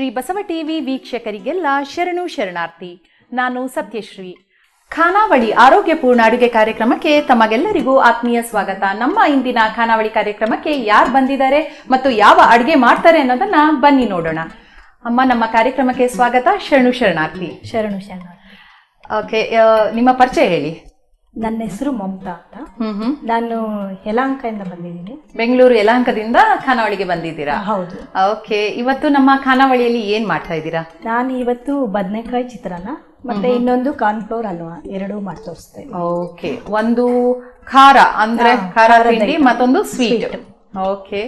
Shri Basava TV ವೀಕ್ಷಕರಿಗೆಲ್ಲ ಶರಣು ಶರಣಾರ್ಥಿ. ನಾನು ಸತ್ಯಶ್ರೀ. ಖಾನಾವಳಿ ಆರೋಗ್ಯಪೂರ್ಣ ಅಡುಗೆ ಕಾರ್ಯಕ್ರಮಕ್ಕೆ ತಮಗೆಲ್ಲರಿಗೂ ಆತ್ಮೀಯ ಸ್ವಾಗತ. ನಮ್ಮ ಇಂದಿನ ಖಾನಾವಳಿ ಕಾರ್ಯಕ್ರಮಕ್ಕೆ ಯಾರು ಬಂದಿದ್ದಾರೆ ಮತ್ತು ಯಾವ ಅಡುಗೆ ಮಾಡ್ತಾರೆ ಅನ್ನೋದನ್ನ ಬನ್ನಿ ನೋಡೋಣ. ಅಮ್ಮ ನಮ್ಮ ಕಾರ್ಯಕ್ರಮಕ್ಕೆ ಸ್ವಾಗತ. ಶರಣು ಶರಣಾರ್ಥಿ. ಶರಣು ಶರಣ ಓಕೆ ನಿಮ್ಮ ಪರಿಚಯ ಹೇಳಿ. ನನ್ನ ಹೆಸರು ಮಮತಾ ಅಂತ. ನಾನು ಯಲಹಂಕದಿಂದ ಬಂದಿದ್ದೀನಿ. ಬೆಂಗಳೂರು ಯಲಹಂಕದಿಂದ ಖಾನಾವಳಿಗೆ ಬಂದಿದ್ದೀರಾ? ಹೌದು. ಓಕೆ ಇವತ್ತು ನಮ್ಮ ಖಾನಾವಳಿಯಲ್ಲಿ ಏನ್ ಮಾಡ್ತಾ ಇದ್ದೀರಾ? ನಾನು ಇವತ್ತು ಬದನೆಕಾಯಿ ಚಿತ್ರಾನ್ನ ಮತ್ತೆ ಇನ್ನೊಂದು ಕಾರ್ನ್ಫ್ಲೋರ್ ಹಲ್ವಾ ಎರಡು ಮಾಡಿ ತೋರಿಸ್ತೇನೆ. ಓಕೆ ಒಂದು ಖಾರ ಅಂದ್ರೆ ಖಾರ ತಿಂಡಿ ಮತ್ತೊಂದು ಸ್ವೀಟ್ ಓಕೆ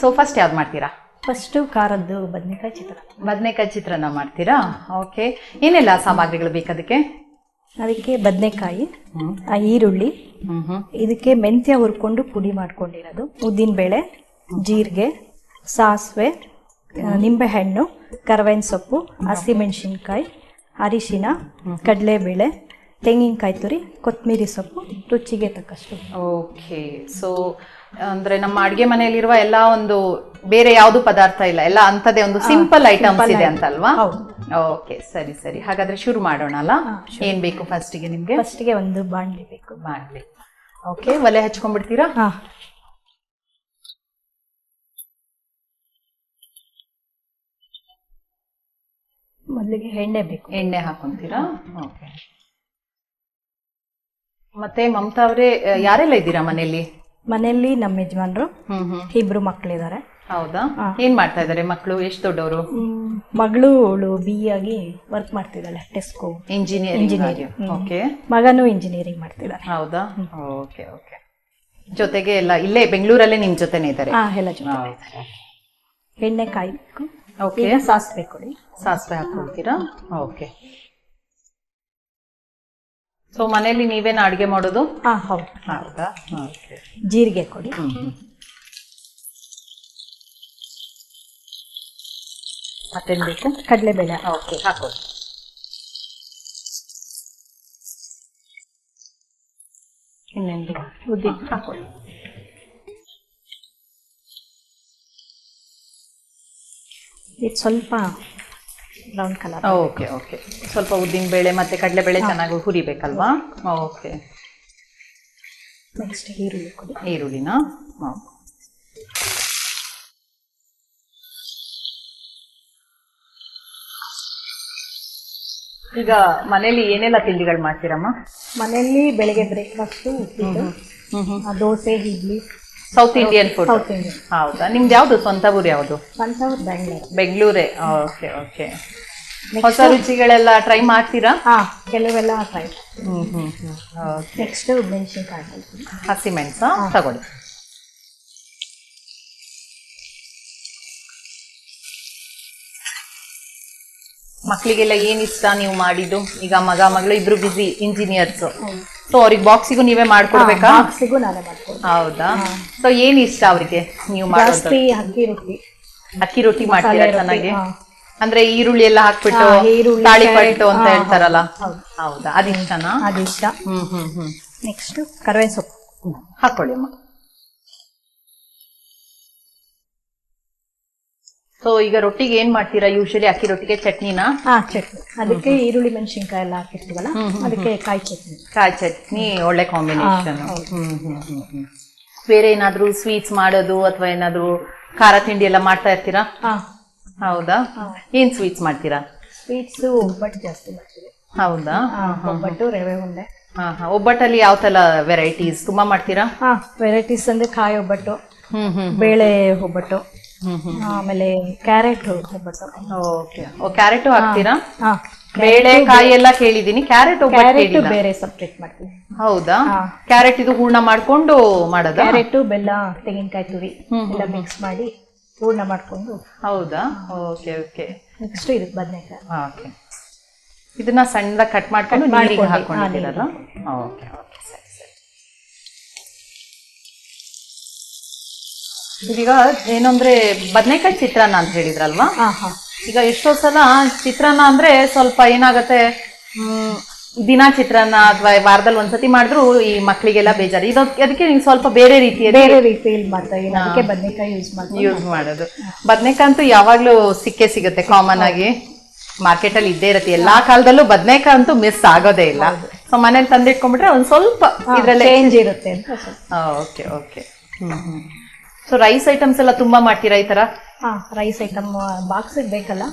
ಸೊ ಫಸ್ಟ್ ಯಾವ್ದು ಮಾಡ್ತೀರಾ? ಫಸ್ಟು ಖಾರದ್ದು ಬದನೆಕಾಯಿ ಚಿತ್ರಾನ್ನ. ಬದನೆಕಾಯಿ ಚಿತ್ರಾನ್ನ ಮಾಡ್ತೀರಾ? ಓಕೆ ಏನೆಲ್ಲ ಸಾಮಗ್ರಿಗಳು ಬೇಕದಕ್ಕೆ ಅದಕ್ಕೆ? ಬದನೆಕಾಯಿ ಈರುಳ್ಳಿ ಇದಕ್ಕೆ ಮೆಂತ್ಯ ಹುರ್ಕೊಂಡು ಪುಡಿ ಮಾಡ್ಕೊಂಡಿರೋದು. ಉದ್ದಿನ ಬೇಳೆ ಜೀರಿಗೆ ಸಾಸಿವೆ ನಿಂಬೆಹಣ್ಣು ಕರವೇನ್ ಸೊಪ್ಪು ಹಸಿಮೆಣಸಿನ್ಕಾಯಿ ಅರಿಶಿನ ಕಡಲೆಬೇಳೆ ತೆಂಗಿನಕಾಯಿ ತುರಿ ಕೊತ್ತಂಬರಿ ಸೊಪ್ಪು ರುಚಿಗೆ ತಕ್ಕಷ್ಟು. ಓಕೆ. ಸೊ ಅಂದ್ರೆ ನಮ್ಮ ಅಡುಗೆ ಮನೆಯಲ್ಲಿರುವ ಎಲ್ಲ ಒಂದು ಬೇರೆ ಯಾವುದು ಪದಾರ್ಥ ಇಲ್ಲ. ಎಲ್ಲ ಅಂತದೇ ಒಂದು ಸಿಂಪಲ್ ಐಟಮ್ಸ್ ಇದೆ. ಅಂತಲ್ವಾ? ಹೌದು. ಓಕೆ ಸರಿ ಸರಿ. ಹಾಗಾದ್ರೆ ಶುರು ಮಾಡೋಣ ಅಲ್ಲ? ಏನ್ ಬೇಕು ಫಸ್ಟಿಗೆ ನಿಮ್ಗೆ? ಫಸ್ಟ್ಗೆ ಒಂದು ಬಾಂಡ್ಲಿ ಬೇಕು. ಬಾಂಡ್ಲಿ ಓಕೆ ಒಲೆ ಹಚ್ಕೊಂಡ್ಬಿಡ್ತೀರಾ? ಹಾ. ಮೊದಲಿಗೆ ಎಣ್ಣೆ ಬೇಕು. ಎಣ್ಣೆ ಹಾಕೊಂತೀರಾ? ಓಕೆ ಮತ್ತೆ ಮಮತಾ ಅವರೇ ಯಾರೆಲ್ಲ ಇದ್ದೀರಾ ಮನೆಯಲ್ಲಿ? ಮನೆಯಲ್ಲಿ ನಮ್ಮ ಯಜಮಾನ್ರು ಇಬ್ರು ಮಕ್ಕಳಿದ್ದಾರೆ ಹೌದಾ. ಏನ್ ಮಾಡ್ತಾ ಇದಾರೆ ಮಕ್ಕಳು? ಎಷ್ಟು ದೊಡ್ಡವರು? ಮಗಳು ಅವಳು ಬಿ ಆಗಿ ವರ್ಕ್ ಮಾಡ್ತಿದ್ದಾಳೆ ಟೆಸ್ಕೋ ಇಂಜಿನಿಯರಿಂಗ್ Engineering, ಓಕೆ ಮಗನೂ ಇಂಜಿನಿಯರಿಂಗ್ ಮಾಡ್ತಿದ್ದಾರೆ ಹೌದಾ? ಓಕೆ ಓಕೆ ಜೊತೆಗೆ ಎಲ್ಲ ಇಲ್ಲೇ ಬೆಂಗಳೂರಲ್ಲೇ ನಿಮ್ ಜೊತೆನೆ ಇದ್ದಾರೆ? ಹಾ ಎಲ್ಲ ಜೊತೆ ಎಣ್ಣೆ ಕಾಯ್ಬೇಕು. ಓಕೆ ಸಾಸಿವೆ ಕೊಡಿ. ಸಾಸಿವೆ ಹಾಕೊಳ್ತೀರಾ? ಓಕೆ ಸೊ ಮನೆಯಲ್ಲಿ ನೀವೇನ ಅಡಿಗೆ ಮಾಡೋದು? ಹಾ ಹೌದು. ಹೌದಾ? ಜೀರಿಗೆ ಕೊಡಿ. ಮತ್ತೇನ್ ಬೇಕು? ಕಡಲೆಬೇಳೆ. ಓಕೆ ಹಾಕೊಳ್ಳಿ. ಇನ್ನೊಂದು ಉದ್ದಿನ ಹಾಕೊಳ್ಳಿ. ಇದು ಸ್ವಲ್ಪ ಬ್ರೌನ್ ಕಲರ್ ಓಕೆ ಓಕೆ ಸ್ವಲ್ಪ ಉದ್ದಿನ ಬೇಳೆ ಮತ್ತೆ ಕಡಲೆಬೇಳೆ ಚೆನ್ನಾಗಿ ಹುರಿಬೇಕಲ್ವಾ? ಓಕೆ ನೆಕ್ಸ್ಟ್ ಈರುಳ್ಳಿ ಕೊಡಿ. ಈರುಳ್ಳಿನ? ಹಾಂ ಈಗ ಮನೇಲಿ ಏನೆಲ್ಲ ತಿಂಡಿಗಳು ಮಾಡ್ತೀರಮ್ಮ? ಮನೆಯಲ್ಲಿ ಬೆಳಿಗ್ಗೆ ಬ್ರೇಕ್ಫಾಸ್ಟು ಉಪ್ಪಿಟ್ಟು ಆ, dosa idli. South Indian food South Indian ಹೌದಾ? ನಿಮ್ದು ಯಾವುದು? ಸ್ವಂತ ಊರು ಯಾವುದು? ಬೆಂಗಳೂರು. ಬೆಂಗಳೂರೇ? ಓಕೆ ಓಕೆ ಹೊಸ ರುಚಿಗಳೆಲ್ಲ ಟ್ರೈ ಮಾಡ್ತೀರಾ? ಹಾ ಕೆಲವೆಲ್ಲ try hmm hmm okay next ಮೆಣಸಿನ್ಕಾಯಿ. ಹಸಿ ಹಸಿಮೆಣಸ ತಗೊಳ್ಳಿ. ಮಕ್ಕಳಿಗೆಲ್ಲ ಏನ್ ಇಷ್ಟ ನೀವು ಮಾಡಿದ್ದು? ಈಗ ಮಗ ಮಗಳು ಇಬ್ರು ಬಿಸಿ ಇಂಜಿನಿಯರ್ಸ್ ಸೊ ಅವ್ರಿಗೆ ಬಾಕ್ಸಿಗೂ ನೀವೇ ಮಾಡ್ಕೊಡ್ಬೇಕಾ? ಬಾಕ್ಸಿಗೂ ನಾನೇ ಮಾಡ್ಕೊಡ್ತೀನಿ. ಹೌದಾ? ಸೊ ಏನ್ ಇಷ್ಟ ಅವ್ರಿಗೆ ನೀವು ಮಾಡೋದು? ಜಾಸ್ತಿ ಅಕ್ಕಿ ರೊಟ್ಟಿ. ಅಕ್ಕಿ ರೊಟ್ಟಿ ಮಾಡ್ತೀರಾ ರೊಟ್ಟಿ, ಚೆನ್ನಾಗಿ? ಹಾ. ಅಂದ್ರೆ ಈರುಳ್ಳಿ ಎಲ್ಲ ಹಾಕ್ಬಿಟ್ಟು ಹಾ, ಈರುಳ್ಳಿ, ತಾಳಿಪಟ್ಟು ಅಂತ ಹಾ, ಹೇಳ್ತಾರಲ್ಲ? ಹೌದು. ಹೌದಾ. ಅದಿಷ್ಟನಾ? ಅದಿಷ್ಟ. ಹ್ಮ್ ಹ್ಮ್ ಹ್ಮ್. ನೆಕ್ಸ್ಟ್ ಕರವೇ ಸೊಪ್ಪು ಹಾಕೊಳ್ಳಿ. ಅಮ್ಮ ಸೊ ಈಗ ರೊಟ್ಟಿಗೆ ಏನ್ ಮಾಡ್ತೀರಾ? ಯೂಶಲಿ ಅಕ್ಕಿ ರೊಟ್ಟಿಗೆ ಚಟ್ನಿನಾ? ಹಾ ಚಟ್ನಿ. ಅದಕ್ಕೆ ಈರುಳ್ಳಿ ಮೆಣಸಿನ್ಕಾಯಿ ಎಲ್ಲ ಹಾಕಿರ್ತೀವಲ್ಲ ಅದಕ್ಕೆ ಕಾಯಿ ಚಟ್ನಿ. ಕಾಯಿ ಚಟ್ನಿ ಒಳ್ಳೆ ಕಾಂಬಿನೇಷನ್ ಬೇರೆ ಏನಾದ್ರೂ ಸ್ವೀಟ್ಸ್ ಮಾಡೋದು ಅಥವಾ ಏನಾದ್ರೂ ಖಾರ ತಿಂಡಿ ಎಲ್ಲ ಮಾಡ್ತಾ ಇರ್ತೀರಾ? ಹೌದಾ? ಏನ್ ಸ್ವೀಟ್ಸ್ ಮಾಡ್ತೀರಾ? ಸ್ವೀಟ್ಸ್ ಒಬ್ಬಟ್ಟು ಜಾಸ್ತಿ ಮಾಡ್ತೀವಿ. ಹೌದಾ? ಒಬ್ಬಟ್ಟು ರವೆ ಉಂಡೆ. ಹಾ ಹಾ. ಒಬ್ಬಟ್ಟಲ್ಲಿ ಯಾವ ತರ ವೆರೈಟೀಸ್ ತುಂಬಾ ಮಾಡ್ತೀರಾ? ವೆರೈಟೀಸ್ ಅಂದ್ರೆ ಕಾಯಿ ಒಬ್ಬಟ್ಟು ಹ್ಮ್ ಹ್ಮ್. ಬೇಳೆ ಒಬ್ಬಟ್ಟು. ಆಮೇಲೆ ಕ್ಯಾರೆಟ್ ಓಕೆ. ಓ ಕ್ಯಾರೆಟ್ ಹಾಕ್ತೀರಾ? ಹಾ. ಬೇಳೆ ಕಾಯಿ ಎಲ್ಲ ಕೇಳಿದೀನಿ ಕ್ಯಾರೆಟ್ ಕ್ಯಾರೆಟ್ ಬೇರೆ ಸಪ್ರೇಟ್ ಮಾಡ್ತೀವಿ ಹೌದಾ? ಕ್ಯಾರೆಟ್ ಇದು ಹೂರ್ಣ ಮಾಡ್ಕೊಂಡು ಮಾಡೋದು? ಕ್ಯಾರೆಟ್ ಬೆಲ್ಲ ತೆಂಗಿನಕಾಯಿ ತುರಿ ಎಲ್ಲ ಮಿಕ್ಸ್ ಮಾಡಿ ಹೂರ್ಣ ಮಾಡ್ಕೊಂಡು ಹೌದಾ? Okay okay. ನೆಕ್ಸ್ಟ್ ಇದಕ್ಕೆ ಬದನೆಕಾಯಿ. ಓಕೆ. ಇದನ್ನ ಸಣ್ಣದಾಗಿ ಕಟ್ ಮಾಡ್ಕೊಂಡು ನೀರಿಗೆ ಮಾಡ್ಕೊಂಡು, ಹಾಕೊಂಡಿದ್ದೀರಲ್ಲ? ಓಕೆ ಓಕೆ ಸರಿ. ಸರಿ ಏನು ಏನಂದ್ರೆ ಬದನೆಕಾಯಿ ಚಿತ್ರಾನ್ನ ಅಂತ ಹೇಳಿದ್ರಲ್ವಾ? ಈಗ ಎಷ್ಟೋ ಸಲ ಚಿತ್ರಾನ್ನ ಅಂದ್ರೆ ಸ್ವಲ್ಪ ಏನಾಗತ್ತೆ? ಹ್ಮ್ ದಿನ ಚಿತ್ರಾನ್ನ ಅಥವಾ ವಾರದಲ್ಲಿ ಒಂದ್ಸತಿ ಮಾಡಿದ್ರು ಈ ಮಕ್ಕಳಿಗೆಲ್ಲ ಬೇಜಾರು. ಇದು ಅದಕ್ಕೆ ನೀವು ಸ್ವಲ್ಪ ಬೇರೆ ರೀತಿಯಲ್ಲಿ ಬೇರೆ ರೀತಿಯಲ್ಲಿ ಮಾಡ್ತಾ ಇದೀನಿ ಅದಕ್ಕೆ ಬದನೆಕಾಯಿ ಯೂಸ್ ಮಾಡ್ತೀನಿ ಯೂಸ್ ಮಾಡೋದು. ಬದನೆಕಾಯಿ ಅಂತೂ ಯಾವಾಗ್ಲೂ ಸಿಕ್ಕೇ ಸಿಗುತ್ತೆ ಕಾಮನ್ ಆಗಿ. ಮಾರ್ಕೆಟ್ ಅಲ್ಲಿ ಇದ್ದೇ ಇರುತ್ತೆ. ಎಲ್ಲಾ ಕಾಲದಲ್ಲೂ ಬದನೆಕಾಯಿ ಅಂತೂ ಮಿಸ್ ಆಗೋದೇ ಇಲ್ಲ. ಸೊ ಮನೇಲಿ ತಂದಿಟ್ಕೊಂಡ್ಬಿಟ್ರೆ ಒಂದ್ ಸ್ವಲ್ಪ ಇದ್ರಲ್ಲಿ ಚೇಂಜ್ ಇರುತ್ತೆ okay okay okay so rice items ಎಲ್ಲ ತುಂಬಾ ಮಾಡ್ತೀರಾ ಈ ತರ? ಹಾ ರೈಸ್ ಐಟಮ್ ಬಾಕ್ಸ್ ಬೇಕಲ್ಲ?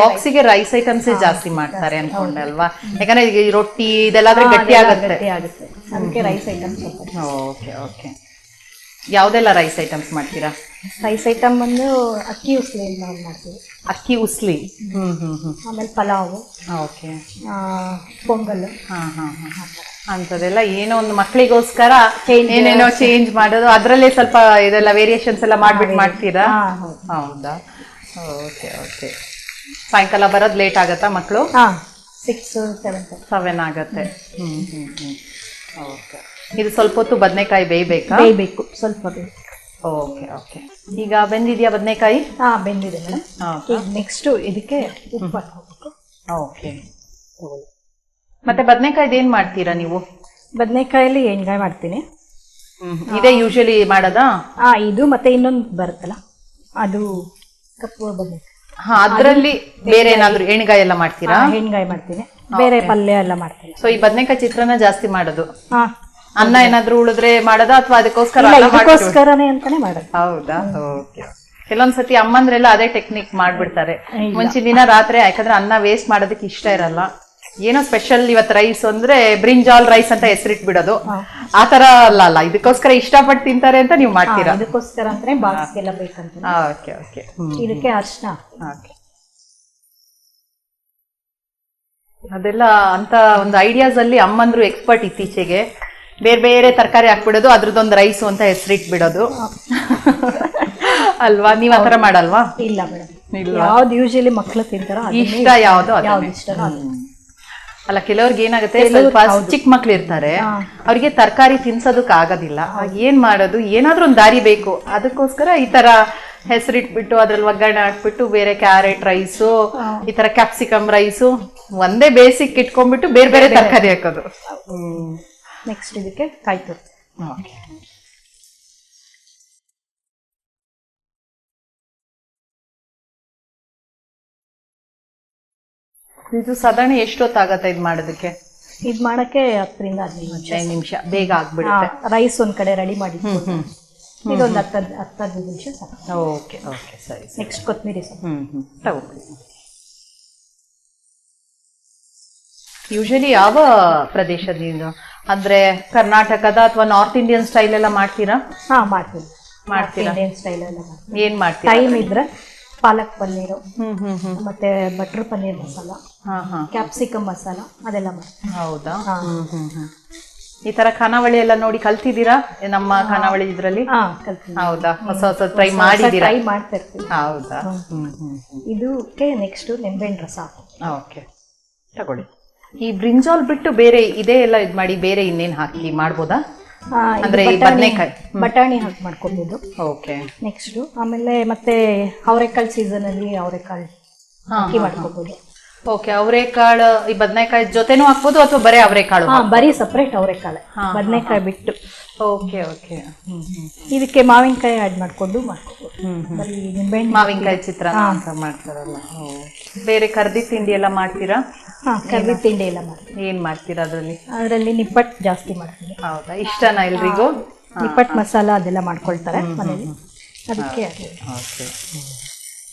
ಬಾಕ್ಸಿಗೆ ರೈಸ್ ಐಟಮ್ಸ್ ಜಾಸ್ತಿ ಮಾಡ್ತಾರೆ ಅನ್ಕೊಂಡೆ ಅಲ್ವಾ? ಯಾಕಂದ್ರೆ ಈ ರೊಟ್ಟಿ ಇದೆಲ್ಲಾದ್ರೆ ಗಟ್ಟಿ ಆಗುತ್ತೆ. ಅದಕ್ಕೆ ರೈಸ್ ಐಟಮ್ಸ್ ಓಕೆ ಓಕೆ. ಯಾವ್ದೆಲ್ಲ ರೈಸ್ ಐಟಮ್ಸ್ ಮಾಡ್ತೀರಾ? ರೈಸ್ ಐಟಮ್ ಬಂದು ಅಕ್ಕಿ ಉಸ್ಲಿಯಿಂದ ಮಾಡ್ತೀವಿ. ಅಕ್ಕಿ ಉಸ್ಲಿ. ಆಮೇಲೆ ಪಲಾವು. ಓಕೆ. ಪೊಂಗಲ್. ಹಾ ಹಾ ಹಾ. ಅಂತದೆಲ್ಲ ಏನೋ ಒಂದು ಮಕ್ಕಳಿಗೋಸ್ಕರ. ಏನೇನೋ ಚೇಂಜ್ ಮಾಡೋದು ಅದರಲ್ಲೇ ಸ್ವಲ್ಪ ಇದೆಲ್ಲ ವೇರಿಯೇಷನ್ಸ್ ಎಲ್ಲ ಮಾಡ್ಬಿಟ್ಟು ಮಾಡ್ತೀರಾ? ಹೌದು. ಓಕೆ ಓಕೆ ಸಾಯಂಕಾಲ ಬರೋದು ಲೇಟ್ ಆಗತ್ತಾ ಮಕ್ಕಳು ಹಾ. ಸಿಕ್ಸ್ ಸೆವೆನ್ ಸೆವೆನ್ ಆಗತ್ತೆ. ಹ್ಮ್ ಓಕೆ ಇದು ಸ್ವಲ್ಪ ಹೊತ್ತು ಬದನೆಕಾಯಿ ಬೇಯಬೇಕಾ? ಬೇಯಬೇಕು ಸ್ವಲ್ಪ ಓಕೆ ಓಕೆ ಈಗ ಬೆಂದಿದ್ಯಾ ಬದನೆಕಾಯಿ? ಹಾ ಬೆಂದಿದೆ ಮೇಡಮ್. ನೆಕ್ಸ್ಟು ನೆಕ್ಸ್ಟ್ ಇದಕ್ಕೆ ಉಪ್ಪು ಹಾಕೋಬೇಕು. ಓಕೆ ಮತ್ತೆ ಬದನೆಕಾಯಿ ಏನ್ ಮಾಡ್ತೀರಾ ನೀವು? ಬದನೆಕಾಯಲ್ಲಿ ಎಣ್ಗಾಯಿ ಮಾಡ್ತೀನಿ. ಇದೇ ಯೂಶಲಿ ಮಾಡೋದಾ? ಹಾ ಇದು ಮತ್ತೆ ಇನ್ನೊಂದು ಬರುತ್ತಲ್ಲ ಅದು ಕಪ್ಪು ಬದನೆಕಾಯಿ. ಹಾ ಅದ್ರಲ್ಲಿ ಬೇರೆ ಏನಾದ್ರು ಎಣ್ಗಾಯಿ ಎಲ್ಲ ಮಾಡ್ತೀರಾ? ಎಣ್ಗಾಯಿ ಮಾಡ್ತೀನಿ. ಬೇರೆ ಪಲ್ಯ ಎಲ್ಲ ಮಾಡ್ತೀನಿ. ಸೊ ಈ ಬದನೆಕಾಯಿ ಚಿತ್ರಾನ್ನ ಜಾಸ್ತಿ ಮಾಡೋದು? ಹಾ. ಅನ್ನ ಏನಾದ್ರು ಉಳಿದ್ರೆ ಮಾಡೋದಾ ಅಥವಾ ಅದಕ್ಕೋಸ್ಕರ ಅಲ್ಲ, ಅನ್ನ ಮಾಡ್ತೀರಾ? ಇದಕ್ಕೋಸ್ಕರನೇ ಅಂತಾನೆ ಮಾಡೋದು. ಹೌದಾ? ಓಕೆ ಕೆಲವೊಂದ್ಸತಿ ಅಮ್ಮಂದ್ರೆಲ್ಲ ಅದೇ ಟೆಕ್ನಿಕ್ ಮಾಡ್ಬಿಡ್ತಾರೆ. ಮುಂಚಿನ ದಿನ ರಾತ್ರಿ ಯಾಕಂದ್ರೆ ಅನ್ನ ವೇಸ್ಟ್ ಮಾಡೋದಕ್ಕೆ ಇಷ್ಟ ಇರಲ್ಲ. ಏನೋ ಸ್ಪೆಷಲ್ ಇವತ್ತು ರೈಸ್ ಅಂದ್ರೆ ಬ್ರಿಂಜಾಲ್ ರೈಸ್ ಅಂತ ಹೆಸರಿಟ್ಬಿಡೋದು. ಆ ತರ ಅಲ್ಲ ಅಲ್ಲ. ಇದಕ್ಕೋಸ್ಕರ ಇಷ್ಟಪಟ್ಟು ತಿಂತಾರೆ ಅಂತ ನೀವು ಮಾಡ್ತೀರಾ? ಅದಕ್ಕೋಸ್ಕರ ಅಂದ್ರೆ ಬಾಕ್ಸ್ಗೆಲ್ಲ ಬೇಕಂತ ಓಕೆ ಓಕೆ ಇದಕ್ಕೆ ಅರ್ಶನ ಓಕೆ ಅದೆಲ್ಲ ಅಂತ ಒಂದು ಐಡಿಯಾಸ್ ಅಲ್ಲಿ ಅಮ್ಮಂದ್ರು ಎಕ್ಸ್ಪರ್ಟ್ ಇತ್ತೀಚೆಗೆ. ಬೇರೆ ಬೇರೆ ತರಕಾರಿ ಹಾಕ್ಬಿಡೋದು ಅದ್ರದ್ದೊಂದು ರೈಸು ಅಂತ ಹೆಸರಿಟ್ಬಿಡೋದು. ಅಲ್ವಾ? ನೀವ್ ಆತರ ಮಾಡಲ್ವಾ? ಇಲ್ಲ ಮೇಡಮ್? ಯಾವ್ದು ಯೂಶಲಿ ಮಕ್ಳು ತಿಂತಾರ ಇಷ್ಟ ಯಾವ್ದು ಯಾವ್ದು ಅದನ್ನೇ. ಅಲ್ಲ ಕೆಲವ್ರಿಗೆ ಏನಾಗುತ್ತೆ ಸ್ವಲ್ಪ ಚಿಕ್ಕ ಮಕ್ಳು ಇರ್ತಾರೆ. ಅವ್ರಿಗೆ ತರಕಾರಿ ತಿನ್ಸೋದಕ್ಕೆ ಆಗೋದಿಲ್ಲ. ಆಗ ಏನ್ ಮಾಡೋದು? ಏನಾದ್ರೂ ಒಂದು ದಾರಿ ಬೇಕು. ಅದಕ್ಕೋಸ್ಕರ ಈ ತರ ಹೆಸರಿಟ್ಬಿಟ್ಟು ಅದ್ರಲ್ಲಿ ಒಗ್ಗರಣೆ ಹಾಕ್ಬಿಟ್ಟು ಬೇರೆ ಕ್ಯಾರೆಟ್ ರೈಸು ಈ ತರ ಕ್ಯಾಪ್ಸಿಕಮ್ ರೈಸು ಒಂದೇ ಬೇಸಿಕ್ ಇಟ್ಕೊಂಡ್ಬಿಟ್ಟು ಬೇರೆ ಬೇರೆ ತರಕಾರಿ ಹಾಕೋದು. ನೆಕ್ಸ್ಟ್ ಇದಕ್ಕೆ ಕಾಯಿ ಇದು ಸಾಧಾರಣ ಎಷ್ಟೊತ್ತಾಗತ್ತೆ ಇದು ಮಾಡೋದಕ್ಕೆ? ಇದು ಮಾಡಕ್ಕೆ ಹತ್ತರಿಂದ ಹದಿನೈದು ನಿಮಿಷ. ಐದು ನಿಮಿಷ. ಬೇಗ ಆಗ್ಬಿಡುತ್ತೆ. ರೈಸ್ ಒಂದ್ ಕಡೆ ರೆಡಿ ಮಾಡಿ ಇದೊಂದು ಹತ್ತು ಹತ್ತು ಹದಿನೈದು ನಿಮಿಷ ಸಾಕು. ಓಕೆ ಓಕೆ ಸರಿ ನೆಕ್ಸ್ಟ್ ಕೊತ್ತಂಬರಿ ಸೊಪ್ಪು. ಹ್ಮ್ ಹ್ಞೂ ತಗೊಳ್ಳಿ. ಯೂಶಲಿ ಯಾವ ಪ್ರದೇಶದಿಂದ ಅಂದ್ರೆ ಕರ್ನಾಟಕದ ಅಥವಾ ನಾರ್ತ್ ಇಂಡಿಯನ್ ಸ್ಟೈಲ್ ಎಲ್ಲ ಮಾಡ್ತೀರಾ? ಹಾ ಮಾಡ್ತೀನಿ. ಮಾಡ್ತೀರಾ? ಇಂಡಿಯನ್ ಸ್ಟೈಲ್ ಎಲ್ಲ ಮಾಡ್ತೀನಿ. ಏನ್ ಮಾಡ್ತೀರಾ? ಟೈಮ್ ಇದ್ರೆ ಪಾಲಕ್ ಪನ್ನೀರು ಮತ್ತೆ ಬಟರ್ ಪನ್ನೀರ್ ಮಸಾಲ ಹಾ ಹಾ. ಕ್ಯಾಪ್ಸಿಕಮ್ ಮಸಾಲ ಅದೆಲ್ಲ ಮಾಡ್ತೀನಿ ಹೌದಾ? ಈ ತರ ಖಾನಾವಳಿ ಎಲ್ಲ ನೋಡಿ ಕಲ್ತಿದ್ದೀರಾ? ನಮ್ಮ ಖಾನಾವಳಿ ಇದ್ರಲ್ಲಿ? ಹೌದಾ? ಹೊಸ ಹೊಸ ಟ್ರೈ ಮಾಡಿದ್ದೀರಾ? ಟ್ರೈ ಮಾಡ್ತಾ ಇರ್ತೀನಿ. ಹೌದಾ? ಇದಕ್ಕೆ ನೆಕ್ಸ್ಟ್ ನಿಂಬೆಹಣ್ಣು ರಸ ಓಕೆ ತಗೊಳ್ಳಿ. ಈ ಬ್ರಿಂಜಾಲ್ ಬಿಟ್ಟು ಬೇರೆ ಇದೇ ಎಲ್ಲ ಇದ್ ಮಾಡಿ ಬೇರೆ ಇನ್ನೇನ್ ಹಾಕಿ ಮಾಡ್ಬೋದಾ? ಅಂದ್ರೆ ಈ ಬಟಾಣಿ- ಬದ್ನೆಕಾಯಿ. ಹ್ಮ್. ಬಟಾಣಿ ಹಾಕಿ ಮಾಡ್ಕೊಬೋದು. ಓಕೆ. ನೆಕ್ಸ್ಟ್ ಆಮೇಲೆ ಮತ್ತೆ ಅವರೆಕಾಳು ಸೀಸನ್ ಅಲ್ಲಿ ಅವರೆಕಾಳು ಹಾಕಿ ಮಾಡ್ಕೋಬಹುದು ಓಕೆ ಅವರೆಕಾಳು ಈ ಬದನೆಕಾಯಿ ಜೊತೆನೂ ಹಾಕ್ಬೋದು ಅಥವಾ ಬರೀ ಅವರೆಕಾಳು ಹಾ ಬರೀ ಸಪ್ರೇಟ್ ಅವರೆಕಾಳು. ಬದನೆಕಾಯಿ ಬಿಟ್ಟು. Okay okay. ಇದಕ್ಕೆ ಮಾವಿನಕಾಯಿ ಆಡ್ ಮಾಡ್ಕೊಂಡು ನಿಂಬೆಹಣ್ಣು ಮಾವಿನಕಾಯಿ ಚಿತ್ರಾನ್ನ ಅಂತ ಮಾಡ್ತಾರಲ್ಲ. ಬೇರೆ ಕರ್ದಿ ತಿಂಡಿ ಎಲ್ಲ ಮಾಡ್ತೀರಾ? ಹಾ ಕರ್ರಿ ತಿಂಡಿ ಎಲ್ಲ ಮಾಡ್ತೀನಿ. ಏನ್ ಮಾಡ್ತೀರಾ ಅದರಲ್ಲಿ? ಅದರಲ್ಲಿ ನಿಪ್ಪಟ್ಟು ಜಾಸ್ತಿ ಮಾಡ್ತೀನಿ. ಹೌದಾ? ಇಷ್ಟನಾ ಎಲ್ರಿಗೂ? ನಿಪ್ಪಟ್ಟು ಮಸಾಲ ಅದೆಲ್ಲ ಮಾಡ್ಕೊಳ್ತಾರೆ ಮನೇಲಿ. ಅದಕ್ಕೆ ಅದು. ಓಕೆ.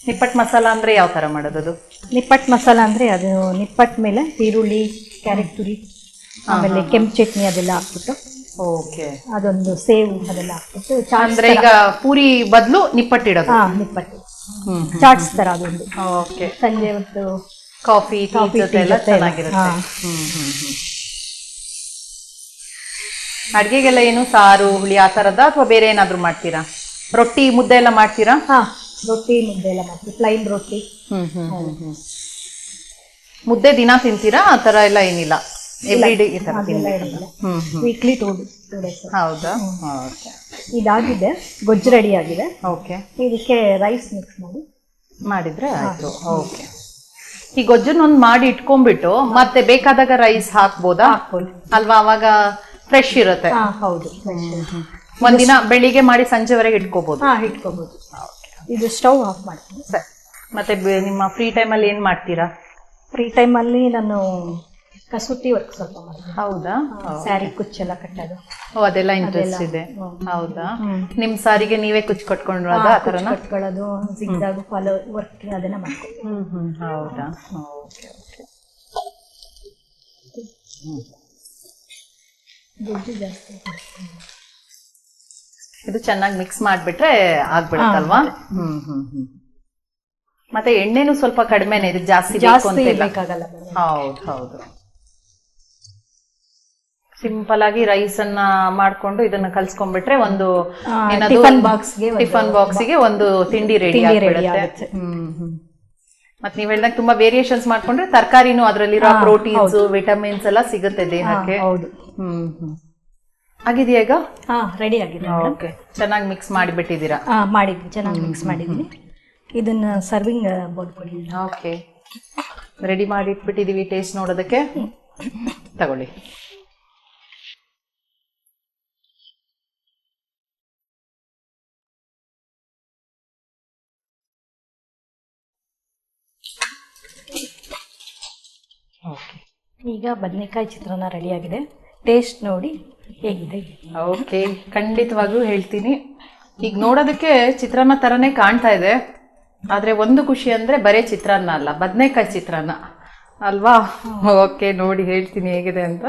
ನಿಪ್ಪಟ್ಟು ಮಸಾಲ ಅಂದ್ರೆ ಯಾವ ತರ ಮಾಡೋದು ನಿಪ್ಪಟ್ಟು ಮಸಾಲ ಅಂದ್ರೆ ಅದು ನಿಪ್ಪಟ್ ಮೇಲೆ ಈರುಳ್ಳಿ ಕ್ಯಾರೆಟ್ ತುರಿ ಆಮೇಲೆ ಕೆಂಪು ಚಟ್ನಿ ಅದೆಲ್ಲ ಹಾಕ್ಬಿಟ್ಟು. ಓಕೆ. ಅದೊಂದು ಸೇವು ಅದೆಲ್ಲ ಹಾಕ್ಬಿಟ್ಟು ಅಂದ್ರೆ ಈಗ ಪೂರಿ ಬದಲು ನಿಪ್ಪಟ್ಟಿಡೋದು? ಹಾ ನಿಪ್ಪಟ್ಟು. ಚಾಟ್ಸ್ ತರ ಅದೊಂದು. ಓಕೆ. ಸಂಜೆ ಹೊತ್ತು ಕಾಫಿ ಕಾಫಿ ಜೊತೆ ಎಲ್ಲ ಎಲ್ಲ. ಚೆನ್ನಾಗಿರುತ್ತೆ. ಅಡ್ಗೆಗೆಲ್ಲ ಏನು? ಸಾರು ಹುಳಿ ಆ ಥರದ ಅಥವಾ ಬೇರೆ ಏನಾದರೂ ಮಾಡ್ತೀರಾ? ರೊಟ್ಟಿ ಮುದ್ದೆ ಎಲ್ಲ ಮಾಡ್ತೀರಾ? ಹಾ ರೊಟ್ಟಿ ಮುದ್ದೆ ಎಲ್ಲ ಮಾಡ್ತೀವಿ. ಪ್ಲೈನ್ ರೊಟ್ಟಿ. ಹ್ಮ್ ಹ್ಮ್ ಹ್ಮ್ ಹ್ಮ್. ಮುದ್ದೆ ದಿನ ತಿಂತೀರಾ? ಆ ಥರ ಎಲ್ಲ ಏನಿಲ್ಲ. ಡೇ ಈ ಥರ ಅದೆಲ್ಲ hmm hmm. Weekly two two days ಹೌದಾ? ಓಕೆ ಇದಾಗಿದೆ. ಗೊಜ್ಜು ರೆಡಿ ಆಗಿದೆ. ಓಕೆ ಇದಕ್ಕೆ ರೈಸ್ ಮಿಕ್ಸ್ ಮಾಡಿ. ಮಾಡಿದ್ರೆ ಆಯಿತು. ಓಕೆ ಈ ಗೊಜ್ಜನ್ನೊಂದ್ ಮಾಡಿ ಇಟ್ಕೊಂಡ್ಬಿಟ್ಟು ಮತ್ತೆ ಬೇಕಾದಾಗ ರೈಸ್ ಹಾಕ್ಬೋದಾ? ಹಾಕ್ಬೋದು. ಅಲ್ವಾ? ಅವಾಗ ಫ್ರೆಶ್ ಇರುತ್ತೆ. ಹಾ ಹೌದು. ಒಂದಿನ ಬೆಳಿಗ್ಗೆ ಮಾಡಿ ಸಂಜೆವರೆಗೆ ಇಟ್ಕೋಬಹುದು ಹಾ ಇಟ್ಕೋಬಹುದು ಇದು ಸ್ಟವ್ ಆಫ್ ಮಾಡ್ತೀನಿ. ಸರಿ. ಮತ್ತೆ ಬೆ- ನಿಮ್ಮ ಫ್ರೀ ಟೈಮಲ್ಲಿ ಏನ್ ಮಾಡ್ತೀರಾ? ಫ್ರೀ ಟೈಮಲ್ಲಿ ನಾನು ಕಸೂತಿ ವರ್ಕ್ ಸ್ವಲ್ಪ ಮಾಡ್ತೀನಿ. ಹೌದಾ? ಸ್ಯಾರಿ ಕುಚ್ಚೆಲ್ಲ ಕಟ್ಟೋದು. ಓ ಅದೆಲ್ಲ ಇಂಟ್ರೆಸ್ಟ್ ಇದೆ. ಹೌದಾ. ನಿಮ್ ಸಾರಿಗೆ ನೀವೇ ಕುಚ್ ಕಟ್ಕೊಂಡ್ರ ಆ ತರನ? ಕಟ್ಕೊಳ್ಳೋದು ಜಿಗ್ದಾಗ ಫಾಲೋ ವರ್ಕ್ ಅದನ್ನ ಮಾಡ್ಕೊಂಡು ಹ್ಮ್ ಹ್ಮ್ ಹೌದಾ? ಓಕೆ ದುಡ್ಡು ಜಾಸ್ತಿ ಇದು ಚೆನ್ನಾಗಿ ಮಿಕ್ಸ್ ಮಾಡ್ಬಿಟ್ರೆ ಆಗ್ಬಿಡುತ್ತಲ್ವಾ? ಹ್ಮ್ ಹ್ಮ್ ಹ್ಮ್. ಮತ್ತೆ ಎಣ್ಣೆನು ಸ್ವಲ್ಪ ಕಡಿಮೆನೆ ಇದು ಜಾಸ್ತಿ ಜಾಸ್ತಿ ಬೇಕಾಗಲ್ಲ ಹೌದು ಹೌದು. ಸಿಂಪಲ್ ಆಗಿ ರೈಸ್ ಅನ್ನ ಮಾಡ್ಕೊಂಡು ಇದನ್ನ ಕಲ್ಸ್ಕೊಂಡ್ಬಿಟ್ರೆ ಒಂದು ಟಿಫನ್ ಬಾಕ್ಸ್ ಟಿಫನ್ ಬಾಕ್ಸ್ಗೆ ಒಂದು ತಿಂಡಿ ರೆಡಿ ಆಗಿರುತ್ತೆ ಮತ್ತೆ ನೀವ್ ಹೇಳ್ದಾಗ ತುಂಬಾ ವೇರಿಯೇಷನ್ಸ್ ಮಾಡ್ಕೊಂಡ್ರೆ ತರಕಾರಿನೂ ಅದ್ರಲ್ಲಿರೋ ಪ್ರೋಟೀನ್ಸ್ ವಿಟಮಿನ್ಸ್ ಎಲ್ಲ ಸಿಗುತ್ತೆ ದೇಹಕ್ಕೆ. ಹೌದು. ಹ್ಮ್ ಹ್ಮ್. ಆಗಿದೆಯಾ ಈಗ? ಹಾ ರೆಡಿ ಆಗಿದೆ ಓಕೆ. ಚೆನ್ನಾಗಿ ಮಿಕ್ಸ್ ಮಾಡಿಬಿಟ್ಟಿದ್ದೀರಾ? ಹಾ ಮಾಡಿದ್ವಿ. ಚೆನ್ನಾಗಿ ಮಿಕ್ಸ್ ಮಾಡಿದ್ದೀನಿ ಇದನ್ನ ಸರ್ವಿಂಗ್ ಬೌಲ್ ಕೊಡಿ ಓಕೆ. ರೆಡಿ ಮಾಡಿ ಇಟ್ಬಿಟ್ಟಿದೀವಿ ಟೇಸ್ಟ್ ನೋಡೋದಕ್ಕೆ. ತಗೊಳ್ಳಿ. ಈಗ ಬದನೆಕಾಯಿ ಚಿತ್ರಾನ್ನ ರೆಡಿ ಆಗಿದೆ. ಟೇಸ್ಟ್ ನೋಡಿ ಹೇಗಿದೆ. ಓಕೆ ಖಂಡಿತವಾಗ್ಲೂ ಹೇಳ್ತೀನಿ. ಈಗ ನೋಡೋದಕ್ಕೆ ಚಿತ್ರಾನ್ನ ತರನೇ ಕಾಣ್ತಾ ಇದೆ. ಆದ್ರೆ ಒಂದು ಖುಷಿ ಅಂದ್ರೆ ಬರೇ ಚಿತ್ರಾನ್ನ ಅಲ್ಲ ಬದನೆಕಾಯಿ ಚಿತ್ರಾನ್ನ. ಅಲ್ವಾ? ಓಕೆ ನೋಡಿ ಹೇಳ್ತೀನಿ ಹೇಗಿದೆ ಅಂತ.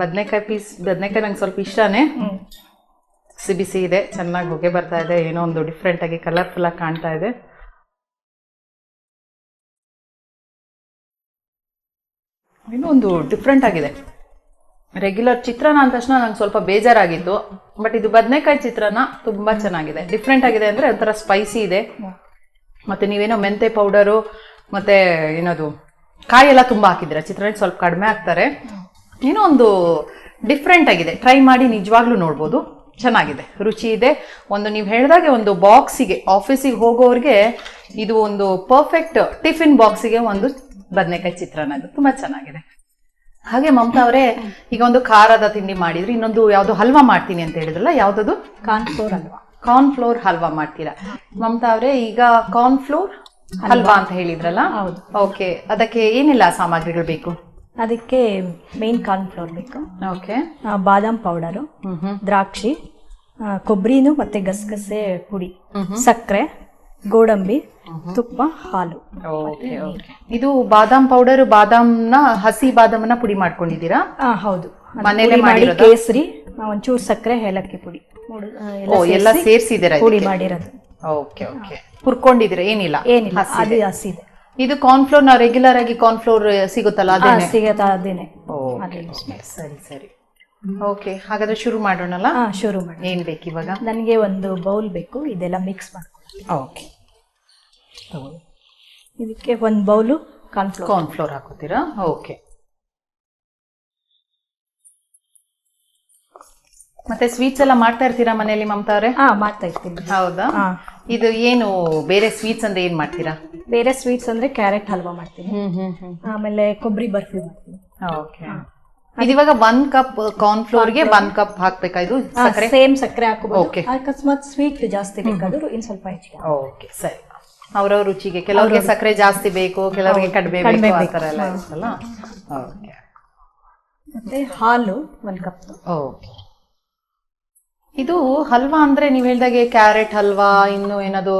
ಬದನೆಕಾಯಿ ಪೀಸ್ ಬದನೆಕಾಯಿ ನಂಗೆ ಸ್ವಲ್ಪ ಇಷ್ಟನೇ. ಸಿ ಬಿಸಿ ಬಿಸಿ ಇದೆ ಚೆನ್ನಾಗಿ ಹೊಗೆ ಬರ್ತಾ ಇದೆ ಏನೋ ಒಂದು ಡಿಫ್ರೆಂಟಾಗಿ ಕಲರ್ಫುಲ್ಲಾಗಿ ಕಾಣ್ತಾ ಇದೆ. ಏನೋ ಒಂದು ಡಿಫ್ರೆಂಟ್ ಆಗಿದೆ. ರೆಗ್ಯುಲರ್ ಚಿತ್ರಾನ್ನ ಅಂದ ತಕ್ಷಣ ನಂಗೆ ಸ್ವಲ್ಪ ಬೇಜಾರಾಗಿತ್ತು ಬಟ್ ಇದು ಬದನೆಕಾಯಿ ಚಿತ್ರಾನ್ನ ತುಂಬ ಚೆನ್ನಾಗಿದೆ. ಡಿಫ್ರೆಂಟ್ ಆಗಿದೆ ಅಂದರೆ ಒಂಥರ ಸ್ಪೈಸಿ ಇದೆ. ಮತ್ತೆ ನೀವೇನೋ ಮೆಂತೆ ಪೌಡರು ಮತ್ತೆ ಏನದು, ಕಾಯಿ ಎಲ್ಲ ತುಂಬ ಹಾಕಿದ್ದೀರ? ಚಿತ್ರಾನ್ನ ಸ್ವಲ್ಪ ಕಡಿಮೆ ಹಾಕ್ತಾರೆ. ಏನೋ ಒಂದು ಡಿಫ್ರೆಂಟ್ ಆಗಿದೆ. ಟ್ರೈ ಮಾಡಿ ನಿಜವಾಗ್ಲೂ ನೋಡ್ಬೋದು. ಚೆನ್ನಾಗಿದೆ. ರುಚಿ ಇದೆ. ಒಂದು ನೀವು ಹೇಳಿದಾಗೆ ಒಂದು ಬಾಕ್ಸಿಗೆ ಆಫೀಸಿಗೆ ಹೋಗೋರಿಗೆ ಇದು ಒಂದು ಪರ್ಫೆಕ್ಟ್ ಟಿಫಿನ್ ಬಾಕ್ಸಿಗೆ ಒಂದು ಬದನೆಕಾಯಿ ಚಿತ್ರಾನ್ನ ಅದು ತುಂಬಾ ಚೆನ್ನಾಗಿದೆ. ಹಾಗೆ ಮಮತಾ ಅವರೇ ಈಗ ಒಂದು ಖಾರದ ತಿಂಡಿ ಮಾಡಿದ್ರು. ಇನ್ನೊಂದು ಯಾವ್ದು ಹಲ್ವಾ ಮಾಡ್ತೀನಿ ಅಂತ ಹೇಳಿದ್ರಲ್ಲ ಯಾವ್ದದು? Cornflour halwa. Corn flour halwa ಮಾಡ್ತೀರಾ? ಮಮತಾ ಅವರೇ ಈಗ ಕಾರ್ನ್ ಫ್ಲೋರ್ ಹಲ್ವಾ ಅಂತ ಹೇಳಿದ್ರಲ್ಲ? ಹೌದು. ಓಕೆ ಅದಕ್ಕೆ ಏನೆಲ್ಲ ಸಾಮಗ್ರಿಗಳು ಬೇಕು? ಅದಕ್ಕೆ ಮೇನ್ ಕಾರ್ನ್ಫ್ಲೋರ್ ಬೇಕು. ಓಕೆ. ಆ, ಬಾದಾಮ್ ಪೌಡರು ದ್ರಾಕ್ಷಿ ಕೊಬ್ಬರಿನೂ ಮತ್ತೆ ಗಸಗಸೆ ಪುಡಿ. ಸಕ್ಕರೆ ಗೋಡಂಬಿ ತುಪ್ಪ ಹಾಲು. Okay okay. ಇದು ಬಾದಾಮ್ ಪೌಡರ್ ಬಾದಾಮ್ನ ಹಸಿ ಬಾದಾಮನ್ನ ಪುಡಿ ಮಾಡ್ಕೊಂಡಿದ್ದೀರಾ? ಆ, ಹೌದು. ಮನೆಯಲ್ಲಿ ಮನೇಲೆ ಪುಡಿ ಮಾಡಿ ಮಾಡಿರೋದಾ? ಕೇಸರಿ ಆ, ಒಂಚೂರು ಸಕ್ಕರೆ ಏಲಕ್ಕಿ ಪುಡಿ. ಆ, ಓ ಎಲ್ಲ ಸೇರ್ಸಿದ್ದೀರಾ ಪುಡಿ ಮಾಡಿರೋದು. Okay okay. ಹುರ್ಕೊಂಡಿದ್ದೀರಾ? ಏನಿಲ್ಲ. ಏನಿಲ್ಲ ಹಸಿ ಇದೆ. ಇದು. ಕಾರ್ನ್ ಫ್ಲೋರ್ ನಾವು ರೆಗ್ಯುಲರ್ ಆಗಿ ಕಾರ್ನ್ ಫ್ಲೋರ್ ಸಿಗುತ್ತಲ್ಲ ಅದೇ ಅದೇನೆ ಸಿಗತ್ತ ಅದೇನೆ ಸರಿ ಸರಿ. ಓಕೆ ಹಾಗಾದ್ರೆ ಶುರು ಮಾಡೋಣಲ್ಲ? ಹಾ ಶುರು ಮಾಡಿ ಏನ್ ಬೇಕು ಇವಾಗ ನನಗೆ ಒಂದು ಬೌಲ್ ಬೇಕು ಇದೆಲ್ಲ ಮಿಕ್ಸ್ ಮಾಡ್ಕೊಳ್ಳಿ ಓಕೆ. ಇದಕ್ಕೆ ಒಂದು ಬೌಲು ಕಾರ್ನ್ಫ್ಲೋರ್ ಕಾರ್ನ್ ಫ್ಲೋರ್ ಹಾಕೋತೀರಾ? ಓಕೆ. ಮತ್ತೆ ಸ್ವೀಟ್ಸ್ ಎಲ್ಲ ಮಾಡ್ತಾ ಇರ್ತೀರಾ ಮನೆಯಲ್ಲಿ ಮಮತಾ ಅವರೇ ಹಾ ಮಾಡ್ತಾ ಇರ್ತೀನಿ. ಹೌದಾ? ಇದು ಏನು ಬೇರೆ ಸ್ವೀಟ್ಸ್ ಅಂದ್ರೆ ಏನ್ ಮಾಡ್ತೀರಾ? ಬೇರೆ ಸ್ವೀಟ್ಸ್ ಅಂದ್ರೆ ಕ್ಯಾರೆಟ್ ಹಲ್ವಾ ಮಾಡ್ತೀನಿ. ಆಮೇಲೆ ಕೊಬ್ಬರಿ ಬರ್ಫಿ ಮಾಡ್ತೀನಿ. ಓಕೆ. ಇದಿವಾಗ ಒನ್ ಕಪ್ ಕಾರ್ನ್ ಫ್ಲೋರ್ಗೆ ಒಂದ್ ಕಪ್ ಹಾಕ್ಬೇಕಾ ಇದು? ಸಕ್ಕರೆ? ಸೇಮ್ ಸಕ್ಕರೆ ಹಾಕಬಹುದು. ಅಕಸ್ಮಾತ್ ಸ್ವೀಟ್ ಜಾಸ್ತಿ ಬೇಕಾದ್ರೂ ಇನ್ ಸ್ವಲ್ಪ ಹೆಚ್ಚಿಗೆ ಓಕೆ ಸರಿ. ಅವ್ರವ್ರ ರುಚಿಗೆ ಕೆಲವರಿಗೆ ಸಕ್ಕರೆ ಜಾಸ್ತಿ ಬೇಕು ಕೆಲವರಿಗೆ ಕಡಿಮೆ ಬೇಕು ಆ. ಥರ ಎಲ್ಲ. ಇರುತ್ತಲ್ಲ? ಓಕೆ ಮತ್ತೆ ಹಾಲು ಒನ್ ಕಪ್ ಓಕೆ ಇದು ಹಲ್ವಾ ಅಂದ್ರೆ ನೀವು ಹೇಳ್ದಾಗೆ ಕ್ಯಾರೆಟ್ ಹಲ್ವಾ ಇನ್ನು ಏನದು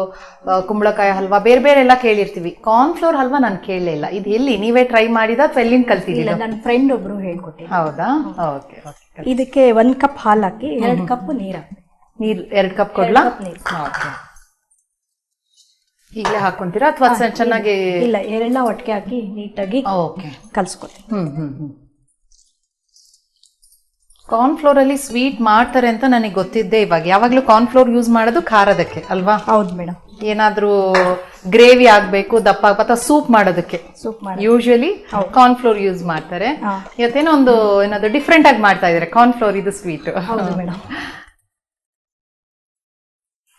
ಕುಂಬಳಕಾಯಿ ಹಲ್ವಾ ಬೇರೆ ಬೇರೆ ಎಲ್ಲ ಕೇಳಿರ್ತೀವಿ. ಕಾರ್ನ್ ಫ್ಲೋರ್ ಹಲ್ವಾ ನಾನು ಕೇಳಲೇ ಇಲ್ಲ. ಇದು ಎಲ್ಲಿ? ನೀವೇ ಟ್ರೈ ಮಾಡಿದ ಅಥವಾ ಎಲ್ಲಿಂದ ಕಲ್ತಿದ್ದೀರಾ? ನನ್ನ ಫ್ರೆಂಡ್ ಒಬ್ರು ಹೇಳ್ಕೊಟ್ಟೆ ಹೌದಾ? ಓಕೆ ಓಕೆ ಇದಕ್ಕೆ ಒಂದ್ ಕಪ್ ಹಾಲು ಹಾಕಿ ಎರಡು ಕಪ್ ನೀರ್ ಹಾಕಿ ನೀರು ಎರಡು ಕಪ್ ಕೊಡ್ಲಾ? ಓಕೆ. ಈಗಲೇ ಹಾಕೊಂತೀರಾ ಅಥವಾ ಚೆನ್ನಾಗಿ ಇಲ್ಲ ಎರಡನ್ನ ಒಟ್ಟಿಗೆ ಹಾಕಿ ನೀಟಾಗಿ ಓಕೆ. ಕಲ್ಸ್ಕೊತೀನಿ ಹ್ಮ್ ಹ್ಮ್ ಹ್ಮ್. ಕಾರ್ನ್ ಫ್ಲೋರ್ ಅಲ್ಲಿ ಸ್ವೀಟ್ ಮಾಡ್ತಾರೆ ಅಂತ ನನಗೆ ಗೊತ್ತಿದ್ದೆ ಇವಾಗ. ಯಾವಾಗ್ಲೂ ಕಾರ್ನ್ ಫ್ಲೋರ್ ಯೂಸ್ ಮಾಡೋದು ಖಾರದಕ್ಕೆ ಅಲ್ವಾ? ಹೌದು ಮೇಡಮ್ ಏನಾದ್ರೂ ಗ್ರೇವಿ ಆಗ್ಬೇಕು ದಪ್ಪ ಅಥವಾ ಸೂಪ್ ಮಾಡೋದಕ್ಕೆ. Soup usually corn flour use ಮಾಡ್ತಾರೆ. ಇವತ್ತೇನೋ ಒಂದು ಏನಾದ್ರು ಡಿಫ್ರೆಂಟ್ ಆಗಿ ಮಾಡ್ತಾ ಇದಾರೆ ಕಾರ್ನ್ ಫ್ಲೋರ್ ಇದು ಸ್ವೀಟ್ ಹೌದು ಮೇಡಮ್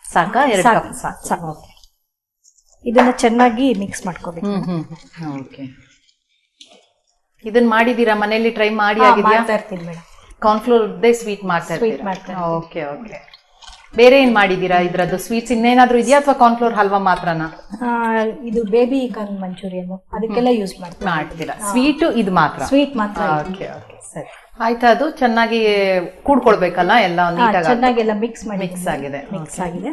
ಸಾಕಾ? ಎರಡು ಕಪ್ ಸಾಕು. ಸಾಕು. Okay. ಇದನ್ನ ಚೆನ್ನಾಗಿ ಮಿಕ್ಸ್ ಮಾಡ್ಕೋಬೇಕು. ಓಕೆ ಇದನ್ನ ಮಾಡಿದೀರಾ ಮನೆಯಲ್ಲಿ ಟ್ರೈ ಮಾಡಿ ಆಗಿದ್ಯಾ? ಮಾಡ್ತಾ ಇರ್ತೀನಿ ಮೇಡಮ್ ಕಾರ್ನ್ಫ್ಲೋರ್ ದೇ ಸ್ವೀಟ್ ಮಾಡ್ತಾ ಇರ್ತೀರಾ? ಮಾಡ್ತಾ ಓಕೆ ಓಕೆ ಬೇರೆ ಏನ್ ಮಾಡಿದೀರಾ ಇದ್ರದ್ದು? ಸ್ವೀಟ್ಸ್ ಇನ್ನೇನಾದ್ರೂ ಇದೆಯಾ ಅಥವಾ ಕಾರ್ನ್ಫ್ಲೋರ್ ಹಲ್ವಾ ಮಾತ್ರನಾ? ಇದು ಬೇಬಿ ಕಾರ್ನ್ ಮಂಚೂರಿಯನ್ ಅದಕ್ಕೆಲ್ಲ ಯೂಸ್ ಮಾಡ್ತೀನಿ ಮಾಡ್ತೀರಾ? ಸ್ವೀಟು ಇದು ಮಾತ್ರ? ಸ್ವೀಟ್ ಮಾತ್ರ ಓಕೆ ಓಕೆ ಸರಿ. ಆಯ್ತಾ ಅದು? ಚೆನ್ನಾಗಿ ಕೂಡ್ಕೊಳ್ಬೇಕಲ್ಲ ಎಲ್ಲ ಹಾ, ನೀಟಾಗಿ ಚೆನ್ನಾಗೆಲ್ಲ ಮಿಕ್ಸ್ ಮಾಡಿ ಮಿಕ್ಸ್ ಆಗಿದೆ. ಮಿಕ್ಸ್ ಆಗಿದೆ.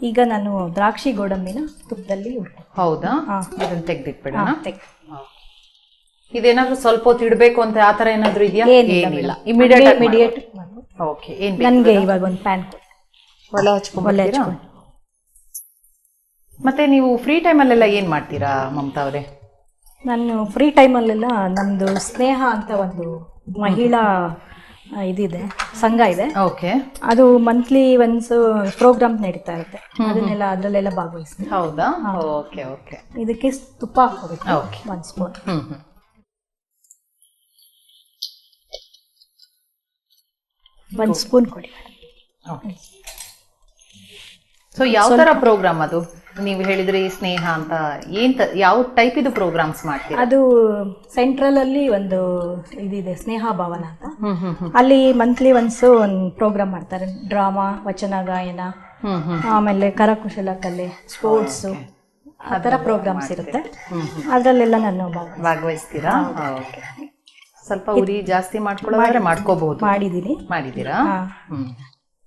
ಈಗ ನಾನು ದ್ರಾಕ್ಷಿ ಗೋಡಂಬಿನ ತುಪ್ಪದಲ್ಲಿ ಹೌದಾ? ಹಾ. ಇದನ್ನ ತೆಗ್ದಿಟ್ಬಿಡೋಣ. ಹಾ, ತೆಗ್- ಇದೇನಾದ್ರೂ ಸ್ವಲ್ಪ ಹೊತ್ತು ಇಡಬೇಕು ಅಂತ ಆತರ ಏನಾದ್ರೂ ಇದೆಯಾ? ಏನಿಲ್ಲ ಇಮಿಡಿಯೇಟ್ ಇಮಿಡಿಯೇಟ್ ಓಕೆ ಏನ್ ನನಗೆ ಇವಾಗ? ಒಂದು ಪ್ಯಾನ್ ಒಳ್ಳೆ ಹಚ್ಕೊಂಡ್ ಒಳ್ಳೆ ಬರ್ತೀರಾ? ಹಚ್ಕೊಂಡು. ಮತ್ತೆ ನೀವು ಫ್ರೀ ಟೈಮಲ್ಲೆಲ್ಲ ಏನ್ ಮಾಡ್ತೀರಾ ಮಮತಾ ಅವರೇ? ನಾನು ಫ್ರೀ ಟೈಮಲ್ಲೆಲ್ಲ ನಮ್ದು ಸ್ನೇಹ ಅಂತ ಒಂದು ಮಹಿಳಾ ಆ, ಇದಿದೆ ಸಂಘ ಇದೆ. ಓಕೆ ಅದು ಮಂತ್ಲಿ ಒನ್ಸ್ ಪ್ರೋಗ್ರಾಮ್ ನಡೀತಾ ಇರುತ್ತೆ. ಅದನ್ನೆಲ್ಲ ಅದರಲ್ಲೆಲ್ಲ ಭಾಗವಹಿಸ್ತೀನಿ. ಹೌದಾ? ಓಕೆ ಓಕೆ ಇದಕ್ಕೆ ತುಪ್ಪ ಹಾಕೋಬೇಕು ಓಕೆ ಒಂದು ಸ್ಪೂನ್ ಹ್ಮ್ ಹ್ಮ್. ಒಂದು ಸ್ಪೂನ್ ಕೊಡಿ. ಸೊ ಯಾವ ತರ ಪ್ರೋಗ್ರಾಮ್ ಅದು? ನೀವು ಹೇಳಿದ್ರೆ ಸ್ನೇಹ ಅಂತ. ಏನ್ ಯಾವ ಟೈಪ್ ಇದು ಪ್ರೋಗ್ರಾಮ್ಸ್ ಮಾಡ್ತೀವಿ ಅದು ಸೆಂಟ್ರಲ್ ಅಲ್ಲಿ ಒಂದು ಇದಿದೆ ಸ್ನೇಹ ಭವನ ಅಂತ. ಅಲ್ಲಿ ಮಂತ್ಲಿ ಒನ್ಸ್ ಒಂದು ಪ್ರೋಗ್ರಾಮ್ ಮಾಡ್ತಾರೆ. ಡ್ರಾಮಾ ವಚನ ಗಾಯನ ಆಮೇಲೆ ಕರಕುಶಲ ಕಲೆ ಸ್ಪೋರ್ಟ್ಸ್ ಆ ಥರ ಪ್ರೋಗ್ರಾಮ್ಸ್ ಇರುತ್ತೆ. ಅದರಲ್ಲೆಲ್ಲ ನಾನು ಭಾಗವಹಿಸ್ತೀರಾ? ಓಕೆ ಸ್ವಲ್ಪ ಉರಿ ಜಾಸ್ತಿ ಮಾಡ್ಕೊಳ್ಳೋದಾದ್ರೆ ಮಾಡ್ಕೋಬಹುದು. ಮಾಡಿದೀನಿ. ಮಾಡಿದೀರಾ. ಹ್ಮ್.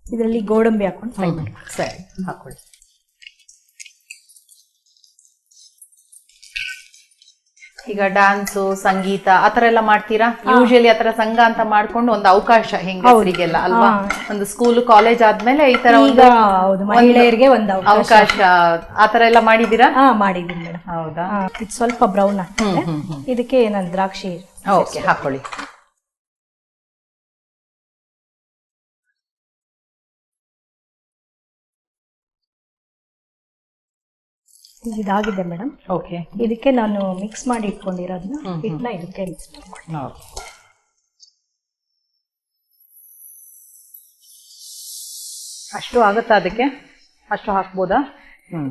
ಇದರಲ್ಲಿ ಗೋಡಂಬಿ ಹಾಕೊಂಡು ಫ್ರೈ ಮಾಡಿ ಸರಿ ಹಾಕೊಳ್ಳಿ. ಈಗ ಡಾನ್ಸ್ ಸಂಗೀತ ಆತರ ಎಲ್ಲ ಮಾಡ್ತೀರಾ? ಯೂಶಲಿ ಆತರ ಸಂಘ ಅಂತ ಮಾಡ್ಕೊಂಡು ಒಂದು ಅವಕಾಶ ಹೆಂಗಸರಿಗೆಲ್ಲ ಅಲ್ವಾ? ಒಂದು ಸ್ಕೂಲ್ ಕಾಲೇಜ್ ಆದ್ಮೇಲೆ ಈ ತರ ಒಂದು ಮಹಿಳೆಯರಿಗೆ ಒಂದು ಅವಕಾಶ. ಆತರ ಎಲ್ಲ ಮಾಡಿದೀರಾ? ಮಾಡಿದೀನಿ ಹೌದಾ? ಇದು ಸ್ವಲ್ಪ ಬ್ರೌನ್ ಆಗ್ತದೆ. ಇದಕ್ಕೆ ನಾನು ದ್ರಾಕ್ಷಿ ಓಕೆ ಹಾಕೊಳ್ಳಿ. ಇದಾಗಿದೆ ಮೇಡಮ್. ಓಕೆ. ಇದಕ್ಕೆ ನಾನು ಮಿಕ್ಸ್ ಮಾಡಿ ಇಟ್ಕೊಂಡಿರೋದನ್ನ ಹಿಟ್ಟನ್ನ ಇದಕ್ಕೆ ಮಿಕ್ಸ್ ಅಷ್ಟು ಆಗುತ್ತಾ ಅದಕ್ಕೆ? ಅಷ್ಟು ಹಾಕ್ಬೋದಾ? ಹ್ಮ್.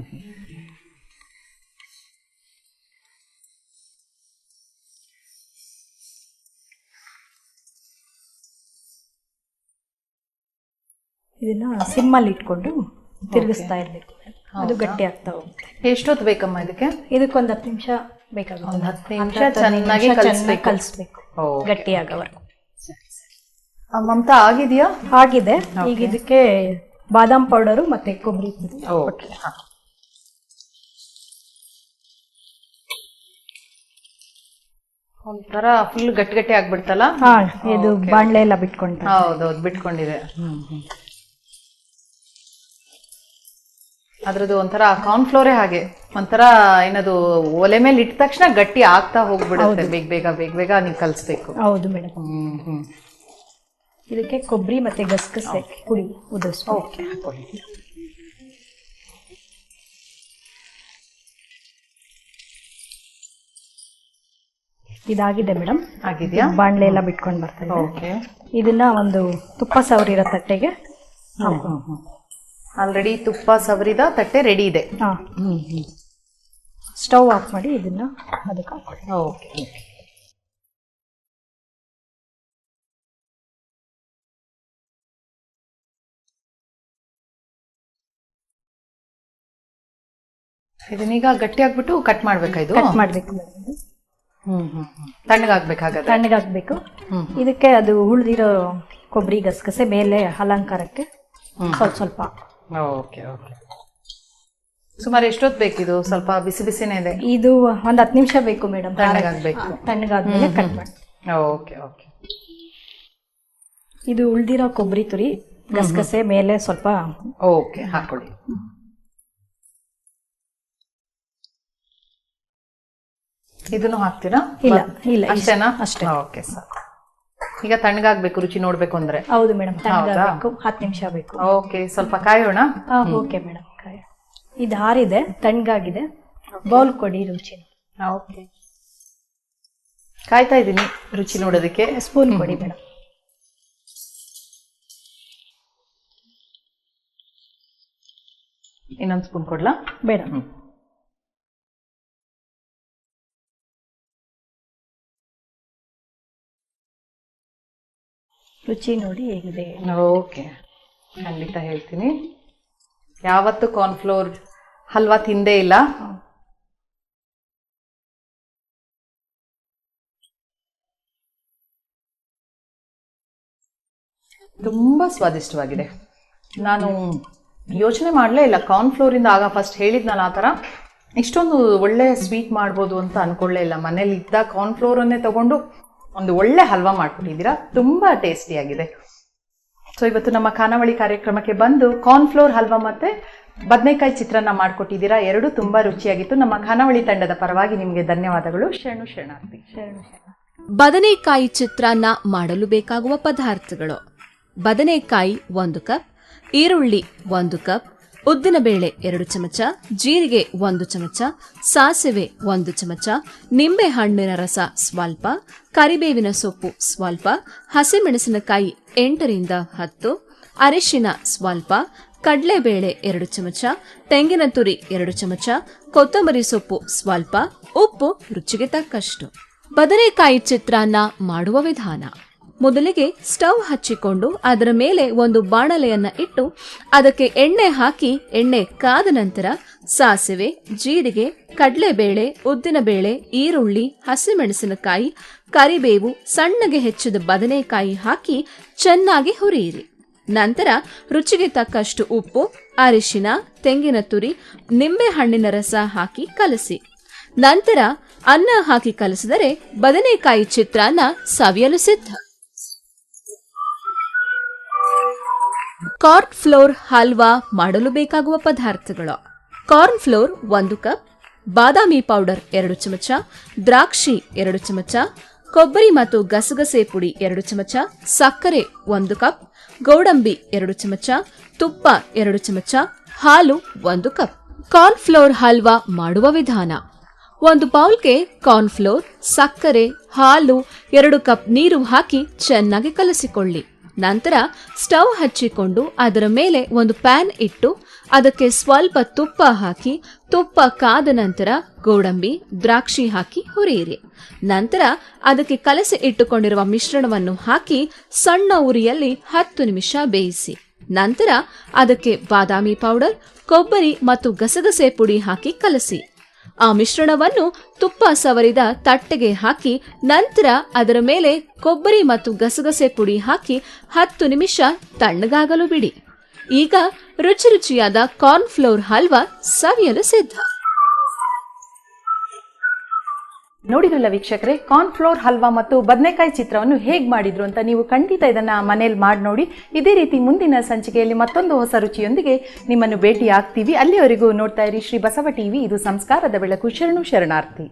ಇದನ್ನ ಸಿಮ್ಮಲ್ಲಿ ಇಟ್ಕೊಂಡು ತಿರುಗಿಸ್ತಾ ಇರ್ಬೇಕು. ಅದು ಗಟ್ಟಿ ಆಗ್ತಾ ಹೋಗುತ್ತೆ. ಎಷ್ಟೊತ್ತು ಬೇಕಮ್ಮ ಇದಕ್ಕೆ? ಇದಕ್ಕೊಂದು ಹತ್ತು ನಿಮಿಷ ಬೇಕಾಗುತ್ತೆ. ಒಂದ್ ಹತ್ತು ನಿಮಿಷ ಚೆನ್ನಾಗಿ ನಿಮಿಷ ಕಲಿಸ್ಬೇಕು. ಕಲಿಸ್ಬೇಕು. ಗಟ್ಟಿ ಆಗೋವರೆಗೂ. ಮಮತಾ ಆಗಿದೆಯಾ? ಆಗಿದೆ. ಈಗ ಇದಕ್ಕೆ ಬಾದಾಮ್ ಪೌಡರು ಮತ್ತೆ ಕೊಬ್ಬರಿ ಓಕೆ ಒಂಥರ ಫುಲ್ ಗಟ್ಟಿ ಗಟ್ಟಿ ಆಗ್ಬಿಡ್ತಲ್ಲ? ಇದು ಬಾಣ್ಲೆ ಎಲ್ಲ ಬಿಟ್ಕೊಂಡ್ ಹೌದೌದು ಬಿಟ್ಕೊಂಡಿದೆ. ಅದ್ರದ್ದು ಒಂಥರ ಕಾರ್ನ್ಫ್ಲೋರೇ ಹಾಗೆ. ಒಂಥರ ಏನದು ಒಲೆ ಮೇಲೆ ಇಟ್ಟ ತಕ್ಷಣ ಗಟ್ಟಿ ಆಗ್ತಾ ಹೋಗ್ಬಿಡುತ್ತೆ. ಬೇಗ ಬೇಗ ಬೇಗ ಬೇಗ ನೀವು ಕಲಿಸ್ಬೇಕು. ಹೌದು ಮೇಡಮ್ ಹ್ಮ್ ಹ್ಮ್. ಇದಕ್ಕೆ ಕೊಬ್ಬರಿ ಮತ್ತೆ ಗಸಗಸೆ ಪುಡಿ ಉದುರಿಸ್ಬೇಕು. ಓಕೆ ಹಾಕೊಳ್ಳಿ. ಇದಾಗಿದೆ ಮೇಡಮ್ ಆಗಿದೆಯಾ? ಬಾಣಲೆ ಎಲ್ಲ ಬಿಟ್ಕೊಂಡು ಬರ್ತಾ ಓಕೆ ಇದನ್ನ ಒಂದು ತುಪ್ಪ ಸವರಿರೋ ತಟ್ಟೆಗೆ ಆಲ್ರೆಡಿ ತುಪ್ಪ ಸವರಿದ ತಟ್ಟೆ ರೆಡಿ ಇದೆ. ಹಾ. ಸ್ಟವ್ ಆಫ್ ಮಾಡಿ ಇದನ್ನ ಅದಕ್ಕೆ ಓಕೆ ಇದನ್ನೀಗ ಗಟ್ಟಿಯಾಗ್ಬಿಟ್ಟು ಕಟ್ ಮಾಡ್ಬೇಕಾ ಇದು ಕಟ್ ಮಾಡ್ಬೇಕು ಹ್ಮ್. ಹ್ಮ್ ಹ್ಮ್. ಹಾಗಾದ್ರೆ ತಣ್ಣಗಾಗ್ಬೇಕು. ಹ್ಮ್. ಇದಕ್ಕೆ ಅದು ಉಳಿದಿರೋ ಕೊಬ್ಬರಿ ಗಸಗಸೆ ಮೇಲೆ ಅಲಂಕಾರಕ್ಕೆ ಸ್ವಲ್ಪ ಸ್ವಲ್ಪ ಓಕೆ ಓಕೆ. ಸುಮಾರು ಎಷ್ಟೊತ್ತು ಬೇಕಿದು ಸ್ವಲ್ಪ ಬಿಸಿ ಬಿಸಿನೇ ಇದೆ. ಇದು ಒಂದ್ ಹತ್ತು ನಿಮಿಷ ಬೇಕು ಮೇಡಮ್. ತಣ್ಣಗಾಗ್ಬೇಕು. ತಣ್ಣಗಾದ್ಮೇಲೆ ಕಟ್ ಮಾಡಿ. Okay okay. ಇದು ಉಳ್ದಿರೋ ಕೊಬ್ಬರಿ ತುರಿ ಗಸಗಸೆ ಮೇಲೆ ಸ್ವಲ್ಪ ಓಕೆ ಹಾಕೊಳ್ಳಿ. ಇದನ್ನು ಹಾಕ್ತೀರಾ? ಇಲ್ಲ ಇಲ್ಲ. ಅಷ್ಟೇನಾ? ಅಷ್ಟೇ. Okay sir. ಈಗ ತಣ್ಣಗಾಗ್ಬೇಕು ರುಚಿ ನೋಡ್ಬೇಕು ಅಂದ್ರೆ. ಹೌದು ಮೇಡಮ್ ತಣ್ಣಗಾಗಬೇಕು. ಹತ್ತು ನಿಮಿಷ ಬೇಕು. ಓಕೆ ಸ್ವಲ್ಪ ಕಾಯೋಣ? ಓಕೆ ಮೇಡಮ್ ಇದು ಹಾರಿದೆ ತಣ್ಣಗಾಗಿದೆ. ಬೌಲ್ ಕೊಡಿ ರುಚಿ. ಓಕೆ. ಕಾಯ್ತಾ ಇದ್ದೀನಿ ರುಚಿ ನೋಡೋದಕ್ಕೆ. ಸ್ಪೂನ್ ಕೊಡಿ ಮೇಡಮ್. ಇನ್ನೊಂದು ಸ್ಪೂನ್ ಕೊಡ್ಲಾ? ಬೇಡ. ರುಚಿ ನೋಡಿ ಹೇಗಿದೆ. ಓಕೆ. ಖಂಡಿತ ಹೇಳ್ತೀನಿ. ಯಾವತ್ತು ಕಾರ್ನ್ಫ್ಲೋರ್ ಹಲ್ವಾ ತಿಂದೇ ಇಲ್ಲ. ತುಂಬ ಸ್ವಾದಿಷ್ಟವಾಗಿದೆ. ನಾನು ಯೋಚನೆ ಮಾಡಲೇ ಇಲ್ಲ ಕಾರ್ನ್ಫ್ಲೋರಿಂದ ಆಗ ಫಸ್ಟ್ ಹೇಳಿದ್ನಲ್ಲ ಆ ಥರ. ಇಷ್ಟೊಂದು ಒಳ್ಳೆ ಸ್ವೀಟ್ ಮಾಡ್ಬೋದು ಅಂತ ಅನ್ಕೊಳ್ಳೇ ಇಲ್ಲ. ಮನೇಲಿ ಇದ್ದ ಕಾರ್ನ್ಫ್ಲೋರನ್ನೇ ತಗೊಂಡು ಒಂದು ಒಳ್ಳೆ ಹಲ್ವಾ ಮಾಡ್ಕೊಟ್ಟಿದ್ದೀರಾ ತುಂಬ ಟೇಸ್ಟಿಯಾಗಿದೆ ಸೊ ಇವತ್ತು ನಮ್ಮ ಖಾನಾವಳಿ ಕಾರ್ಯಕ್ರಮಕ್ಕೆ ಬಂದು ಕಾರ್ನ್ಫ್ಲೋರ್ ಹಲ್ವಾ ಮತ್ತೆ ಬದನೆಕಾಯಿ ಚಿತ್ರಾನ್ನ ಮಾಡಿಕೊಟ್ಟಿದ್ದೀರಾ. ಎರಡು ತುಂಬ ರುಚಿಯಾಗಿತ್ತು. ನಮ್ಮ ಖಾನಾವಳಿ ತಂಡದ ಪರವಾಗಿ ನಿಮಗೆ ಧನ್ಯವಾದಗಳು. ಶರಣು ಶರಣಾರ್ಥಿ. ಬದನೆಕಾಯಿ ಚಿತ್ರಾನ್ನ ಮಾಡಲು ಬೇಕಾಗುವ ಪದಾರ್ಥಗಳು. ಬದನೆಕಾಯಿ ಒಂದು ಕಪ್ ಈರುಳ್ಳಿ ಒಂದು ಕಪ್ ಉದ್ದಿನಬೇಳೆ ಎರಡು ಚಮಚ, ಜೀರಿಗೆ ಒಂದು ಚಮಚ, ಸಾಸಿವೆ ಒಂದು ಚಮಚ, ನಿಂಬೆ ಹಣ್ಣಿನ ರಸ ಸ್ವಲ್ಪ, ಕರಿಬೇವಿನ ಸೊಪ್ಪು ಸ್ವಲ್ಪ, ಹಸಿಮೆಣಸಿನಕಾಯಿ ಎಂಟರಿಂದ ಹತ್ತು, ಅರಿಶಿನ ಸ್ವಲ್ಪ, ಕಡಲೆಬೇಳೆ ಎರಡು ಚಮಚ, ತೆಂಗಿನ ತುರಿ ಎರಡು ಚಮಚ, ಕೊತ್ತಂಬರಿ ಸೊಪ್ಪು ಸ್ವಲ್ಪ, ಉಪ್ಪು ರುಚಿಗೆ ತಕ್ಕಷ್ಟು. ಬದನೆಕಾಯಿ ಚಿತ್ರಾನ್ನ ಮಾಡುವ ವಿಧಾನ. ಮೊದಲಿಗೆ ಸ್ಟವ್ ಹಚ್ಚಿಕೊಂಡು ಅದರ ಮೇಲೆ ಒಂದು ಬಾಣಲೆಯನ್ನ ಇಟ್ಟು ಅದಕ್ಕೆ ಎಣ್ಣೆ ಹಾಕಿ, ಎಣ್ಣೆ ಕಾದ ನಂತರ ಸಾಸಿವೆ, ಜೀರಿಗೆ, ಕಡಲೆಬೇಳೆ ಉದ್ದಿನಬೇಳೆ ಈರುಳ್ಳಿ, ಹಸಿಮೆಣಸಿನಕಾಯಿ, ಕರಿಬೇವು, ಸಣ್ಣಗೆ ಹೆಚ್ಚಿದ ಬದನೆಕಾಯಿ ಹಾಕಿ ಚೆನ್ನಾಗಿ ಹುರಿಯಿರಿ. ನಂತರ ರುಚಿಗೆ ತಕ್ಕಷ್ಟು ಉಪ್ಪು, ಅರಿಶಿನ, ತೆಂಗಿನ ತುರಿ, ನಿಂಬೆ ಹಣ್ಣಿನ ರಸ ಹಾಕಿ ಕಲಸಿ. ನಂತರ ಅನ್ನ ಹಾಕಿ ಕಲಸಿದರೆ ಬದನೆಕಾಯಿ ಚಿತ್ರಾನ್ನ ಸವಿಯಲು ಸಿದ್ಧ. ಕಾರ್ನ್ ಫ್ಲೋರ್ ಹಲ್ವಾ ಮಾಡಲು ಬೇಕಾಗುವ ಪದಾರ್ಥಗಳು. ಕಾರ್ನ್ ಫ್ಲೋರ್ ಒಂದು ಕಪ್, ಬಾದಾಮಿ ಪೌಡರ್ ಎರಡು ಚಮಚ, ದ್ರಾಕ್ಷಿ ಎರಡು ಚಮಚ, ಕೊಬ್ಬರಿ ಮತ್ತು ಗಸಗಸೆ ಪುಡಿ ಎರಡು ಚಮಚ, ಸಕ್ಕರೆ ಒಂದು ಕಪ್, ಗೋಡಂಬಿ ಎರಡು ಚಮಚ, ತುಪ್ಪ ಎರಡು ಚಮಚ, ಹಾಲು ಒಂದು ಕಪ್. ಕಾರ್ನ್ ಫ್ಲೋರ್ ಹಲ್ವಾ ಮಾಡುವ ವಿಧಾನ. ಒಂದು ಬೌಲ್ಗೆ ಕಾರ್ನ್ಫ್ಲೋರ್ ಸಕ್ಕರೆ, ಹಾಲು ಎರಡು ಕಪ್ ನೀರು ಹಾಕಿ ಚೆನ್ನಾಗಿ ಕಲಸಿಕೊಳ್ಳಿ. ನಂತರ ಸ್ಟವ್ ಹಚ್ಚಿಕೊಂಡು ಅದರ ಮೇಲೆ ಒಂದು ಪ್ಯಾನ್ ಇಟ್ಟು ಅದಕ್ಕೆ ಸ್ವಲ್ಪ ತುಪ್ಪ ಹಾಕಿ, ತುಪ್ಪ ಕಾದ ನಂತರ ಗೋಡಂಬಿ, ದ್ರಾಕ್ಷಿ ಹಾಕಿ ಹುರಿಯಿರಿ. ನಂತರ ಅದಕ್ಕೆ ಕಲಸಿ ಇಟ್ಟುಕೊಂಡಿರುವ ಮಿಶ್ರಣವನ್ನು ಹಾಕಿ ಸಣ್ಣ ಉರಿಯಲ್ಲಿ ಹತ್ತು ನಿಮಿಷ ಬೇಯಿಸಿ. ನಂತರ ಅದಕ್ಕೆ ಬಾದಾಮಿ ಪೌಡರ್, ಕೊಬ್ಬರಿ ಮತ್ತು ಗಸಗಸೆ ಪುಡಿ ಹಾಕಿ ಕಲಸಿ. ಆ ಮಿಶ್ರಣವನ್ನು ತುಪ್ಪ ಸವರಿದ ತಟ್ಟೆಗೆ ಹಾಕಿ ನಂತರ ಅದರ ಮೇಲೆ ಕೊಬ್ಬರಿ ಮತ್ತು ಗಸಗಸೆ ಪುಡಿ ಹಾಕಿ ಹತ್ತು ನಿಮಿಷ ತಣ್ಣಗಾಗಲು ಬಿಡಿ. ಈಗ ರುಚಿ ರುಚಿಯಾದ ಕಾರ್ನ್ ಫ್ಲೋರ್ ಹಲ್ವಾ ಸವಿಯಲು ಸಿದ್ಧ. ನೋಡಿದ್ರಲ್ಲ ವೀಕ್ಷಕರೇ ಕಾರ್ನ್ಫ್ಲೋರ್ ಹಲ್ವಾ ಮತ್ತು ಬದನೆಕಾಯಿ ಚಿತ್ರವನ್ನು ಹೇಗೆ ಮಾಡಿದ್ರು ಅಂತ ನೀವು ಖಂಡಿತ ಇದನ್ನ ಮನೇಲಿ ಮಾಡಿ ನೋಡಿ. ಇದೇ ರೀತಿ ಮುಂದಿನ ಸಂಚಿಕೆಯಲ್ಲಿ ಮತ್ತೊಂದು ಹೊಸ ರುಚಿಯೊಂದಿಗೆ ನಿಮ್ಮನ್ನು ಭೇಟಿ ಆಗ್ತೀವಿ ಅಲ್ಲಿಯವರೆಗೂ ನೋಡ್ತಾ ಇರಿ ಶ್ರೀ ಬಸವ ಟಿವಿ, ಇದು ಸಂಸ್ಕಾರದ ಬೆಳಕು. ಶರಣು ಶರಣಾರ್ಥಿ.